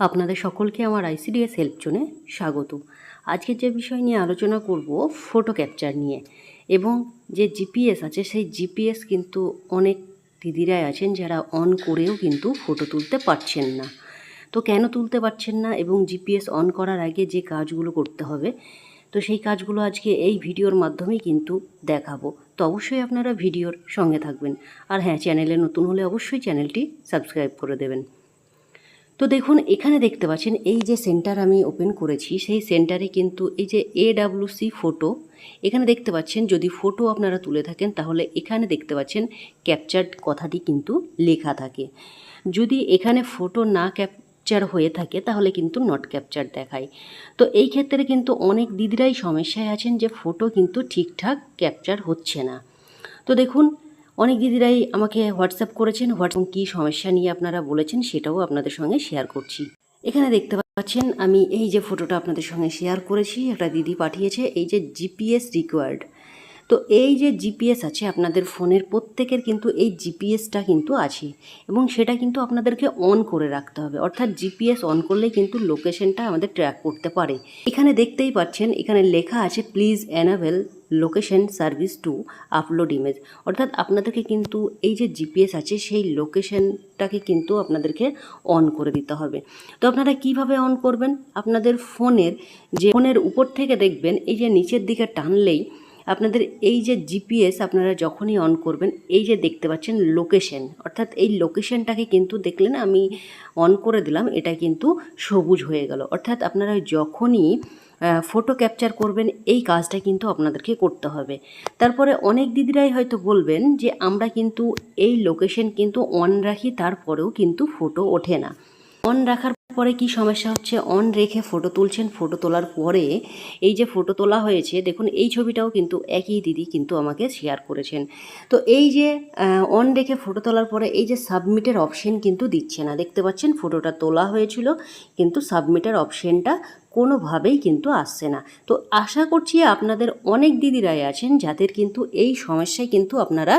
আপনাদের সকলকে আমার আইসিডিএস হেল্প জোনে স্বাগত। আজকে যে বিষয় নিয়ে আলোচনা করব ফটো ক্যাপচার নিয়ে। এবং যে জিপিএস আছে, সেই জিপিএস কিন্তু অনেক দিদিরাই আছেন যারা অন করেও কিন্তু ফটো তুলতে পারছেন না। তো কেন তুলতে পারছেন না এবং জিপিএস অন করার আগে যে কাজগুলো করতে হবে, তো সেই কাজগুলো আজকে এই ভিডিওর মাধ্যমেই কিন্তু দেখাবো। তো অবশ্যই আপনারা ভিডিওর সঙ্গে থাকবেন। আর হ্যাঁ চ্যানেলে নতুন হলে অবশ্যই চ্যানেলটি সাবস্ক্রাইব করে দেবেন। তো দেখুন, এখানে দেখতে পাচ্ছেন, এই যে সেন্টার আমি ওপেন করেছি, সেই সেন্টারে কিন্তু এই যে এডাব্লিউসি ফটো এখানে দেখতে পাচ্ছেন, যদি ফটো আপনারা তুলে থাকেন, তাহলে এখানে দেখতে পাচ্ছেন ক্যাপচার্ড কথাটি কিন্তু লেখা থাকে। যদি এখানে ফটো না ক্যাপ ক্যাপচার হয়ে থাকে, তাহলে কিন্তু নট ক্যাপচার দেখায়। তো এই ক্ষেত্রে কিন্তু অনেক দিদিরাই সমস্যায় আছেন যে ফটো কিন্তু ঠিকঠাক ক্যাপচার হচ্ছে না। তো দেখুন অনেক দিদিরাই আমাকে হোয়াটসঅ্যাপ করেছেন, হোয়াটসঅ্যাপ কী সমস্যা নিয়ে আপনারা বলেছেন সেটাও আপনাদের সঙ্গে শেয়ার করছি। এখানে দেখতে পাচ্ছেন, আমি এই যে ফটোটা আপনাদের সঙ্গে শেয়ার করেছি, একটা দিদি পাঠিয়েছে, এই যে জিপিএস রিকোয়ার্ড তো এই যে জিপিএস আছে আপনাদের ফোনের প্রত্যেকের কিন্তু এই জিপিএসটা কিন্তু আছে এবং সেটা কিন্তু আপনাদেরকে অন করে রাখতে হবে। অর্থাৎ জিপিএস অন করলে কিন্তু লোকেশনটা আমাদের ট্র্যাক করতে পারে। এখানে দেখতেই পাচ্ছেন, এখানে লেখা আছে please enable location service to upload image অর্থাৎ আপনাদেরকে কিন্তু এই যে জিপিএস আছে, সেই লোকেশনটাকে কিন্তু আপনাদেরকে অন করে দিতে হবে। তো আপনারা কীভাবে অন করবেন? আপনাদের ফোনের যে, ফোনের উপর থেকে দেখবেন, এই যে নিচের দিকে টানলেই আপনাদের এই যে জিপিএস আপনারা যখনই অন করবেন, এই যে দেখতে পাচ্ছেন লোকেশন অর্থাৎ এই লোকেশনটাকে কিন্তু দেখলেন, আমি অন করে দিলাম, এটা কিন্তু সবুজ হয়ে গেল। অর্থাৎ আপনারা যখনই ফটো ক্যাপচার করবেন, এই কাজটা কিন্তু আপনাদেরকে করতে হবে। তারপরে অনেক দিদিরাই হয়তো বলবেন যে, আমরা কিন্তু এই লোকেশন কিন্তু অন রাখি, তারপরেও কিন্তু ফটো ওঠে না। অন রাখার পরে কি সমস্যা হচ্ছে? অন রেখে ফটো তুলছেন ফটো তোলার পরে এই যে ফটো তোলা হয়েছে, দেখুন, এই ছবিটাও কিন্তু একই দিদি কিন্তু আমাকে শেয়ার করেছেন। তো এই যে অন রেখে ফটো তোলার পরে এই যে সাবমিটের অপশন কিন্তু দিচ্ছে না। দেখতে পাচ্ছেন ফটোটা তোলা হয়েছিল, কিন্তু সাবমিটের অপশনটা কোনোভাবেই কিন্তু আসছে না। তো আশা করছি আপনাদের অনেক দিদিরাই আছেন যাদের কিন্তু এই সমস্যায় কিন্তু আপনারা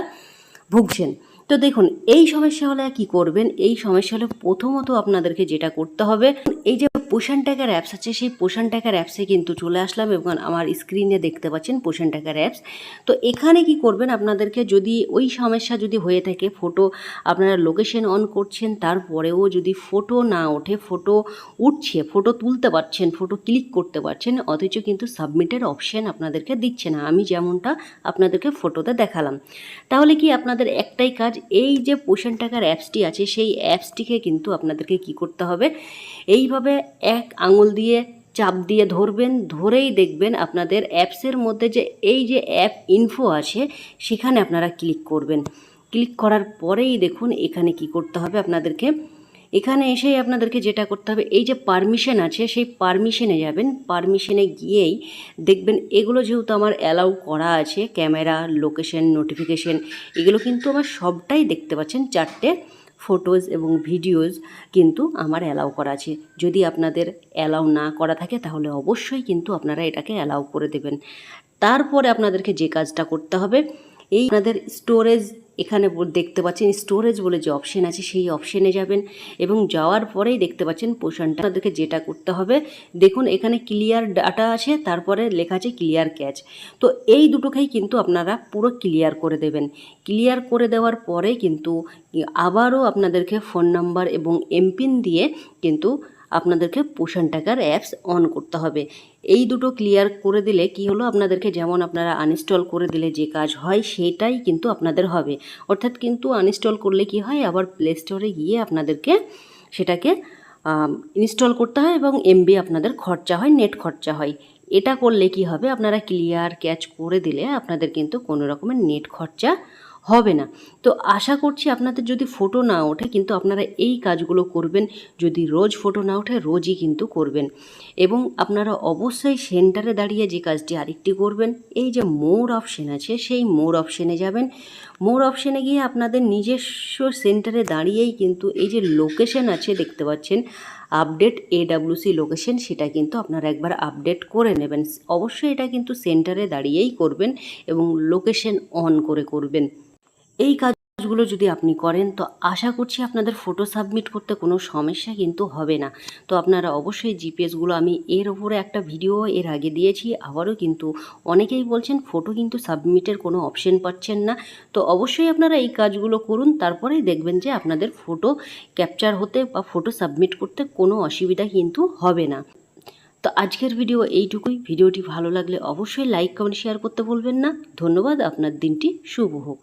ভুগছেন। তো দেখুন, এই সমস্যা হলে কি করবেন? এই সমস্যা হলে প্রথমত আপনাদেরকে যেটা করতে হবে, এই যে পোষণ টাকার অ্যাপস আছে, সেই পোষণ টাকার অ্যাপসে কিন্তু চলে আসলাম এবং আমার স্ক্রিনে দেখতে পাচ্ছেন পোষণ টাকার অ্যাপস তো এখানে কি করবেন আপনাদেরকে যদি ওই সমস্যা যদি হয়ে থাকে ফটো আপনারা লোকেশন অন করছেন, তারপরেও যদি ফটো না ওঠে ফটো উঠছে ফটো তুলতে পারছেন ফটো ক্লিক করতে পারছেন, অথচ কিন্তু সাবমিটের অপশান আপনাদেরকে দিচ্ছে না। আমি যেমনটা আপনাদেরকে ফটোতে দেখালাম। তাহলে কি আপনাদের একটাই কাজ, এই যে পোষণ টাকার অ্যাপসটি আছে, সেই অ্যাপসটিকে কিন্তু আপনাদেরকে কি করতে হবে? এইভাবে এক আঙুল দিয়ে চাপ দিয়ে ধরবেন, ধরেই দেখবেন আপনাদের অ্যাপসের মধ্যে যে এই যে অ্যাপ ইনফো আছে, সেখানে আপনারা ক্লিক করবেন। ক্লিক করার পরেই দেখুন এখানে কি করতে হবে আপনাদেরকে। এখানে এসেই আপনাদেরকে যেটা করতে হবে, এই যে পারমিশন আছে, সেই পারমিশনে যাবেন। পারমিশনে গিয়েই দেখবেন এগুলো যেহেতু আমার অ্যালাউ করা আছে ক্যামেরা লোকেশন নোটিফিকেশন এগুলো কিন্তু আমার সবটাই দেখতে পাচ্ছেন, চারটে ফটোজ এবং ভিডিওজ কিন্তু আমার অ্যালাউ করা আছে। যদি আপনাদের অ্যালাউ না করা থাকে, তাহলে অবশ্যই কিন্তু আপনারা এটাকে অ্যালাউ করে দেবেন। তারপরে আপনাদেরকে যে কাজটা করতে হবে, এই আপনাদের স্টোরেজ এখানে দেখতে পাচ্ছেন স্টোরেজ বলে যে অপশান আছে, সেই অপশানে যাবেন এবং যাওয়ার পরেই দেখতে পাচ্ছেন পোষণটা আপনাদেরকে যেটা করতে হবে, দেখুন এখানে ক্লিয়ার ডাটা আছে, তারপরে লেখা আছে ক্লিয়ার ক্যাচ তো এই দুটোকেই কিন্তু আপনারা পুরো ক্লিয়ার করে দেবেন। ক্লিয়ার করে দেওয়ার পরে কিন্তু আবারও আপনাদেরকে ফোন নাম্বার এবং এমপিন দিয়ে কিন্তু আপনাদেরকে পোষণ টাকার অ্যাপস অন করতে হবে। এই দুটো ক্লিয়ার করে দিলে কি হলো? আপনাদেরকে যেমন আপনারা আনইনস্টল করে দিলে যে কাজ হয়, সেটাই কিন্তু আপনাদের হবে। অর্থাৎ কিন্তু আনইনস্টল করলে কি হয়? আবার প্লে স্টোরে গিয়ে আপনাদেরকে সেটাকে ইনস্টল করতে হয় এবং এমবি আপনাদের খরচা হয় নেট খরচা হয়। এটা করলে কি হবে? আপনারা ক্লিয়ার ক্যাচ করে দিলে আপনাদের কিন্তু কোনো রকমের নেট খরচা হবে না। তো আশা করছি আপনাদের যদি ফটো না ওঠে কিন্তু আপনারা এই কাজগুলো করবেন। যদি রোজ ফটো না ওঠে, রোজই কিন্তু করবেন। এবং আপনারা অবশ্যই সেন্টারে দাঁড়িয়ে যে কাজটি আরেকটি করবেন, এই যে মোর অপশন আছে, সেই মোর অপশনে যাবেন। মোর অপশনে গিয়ে আপনাদের নিজস্ব সেন্টারে দাঁড়িয়েই কিন্তু এই যে লোকেশন আছে দেখতে পাচ্ছেন আপডেট এডাব্লিউসি লোকেশন সেটা কিন্তু আপনারা একবার আপডেট করে নেবেন। অবশ্যই এটা কিন্তু সেন্টারে দাঁড়িয়েই করবেন এবং লোকেশন অন করে করবেন। এই কাজগুলো যদি আপনি করেন, তো আশা করছি আপনাদের ফটো সাবমিট করতে কোনো সমস্যা কিন্তু হবে না। তো আপনারা অবশ্যই জিপিএসগুলো আমি এর ওপরে একটা ভিডিও এর আগে দিয়েছি, আবারও কিন্তু অনেকেই বলছেন ফটো কিন্তু সাবমিটের কোনো অপশন পাচ্ছেন না। তো অবশ্যই আপনারা এই কাজগুলো করুন, তারপরেই দেখবেন যে আপনাদের ফটো ক্যাপচার হতে বা ফটো সাবমিট করতে কোনো অসুবিধা কিন্তু হবে না। তো আজকের ভিডিও এইটুকুই। ভিডিওটি ভালো লাগলে অবশ্যই লাইক কমেন্ট শেয়ার করতে বলবেন না। ধন্যবাদ, আপনার দিনটি শুভ হোক।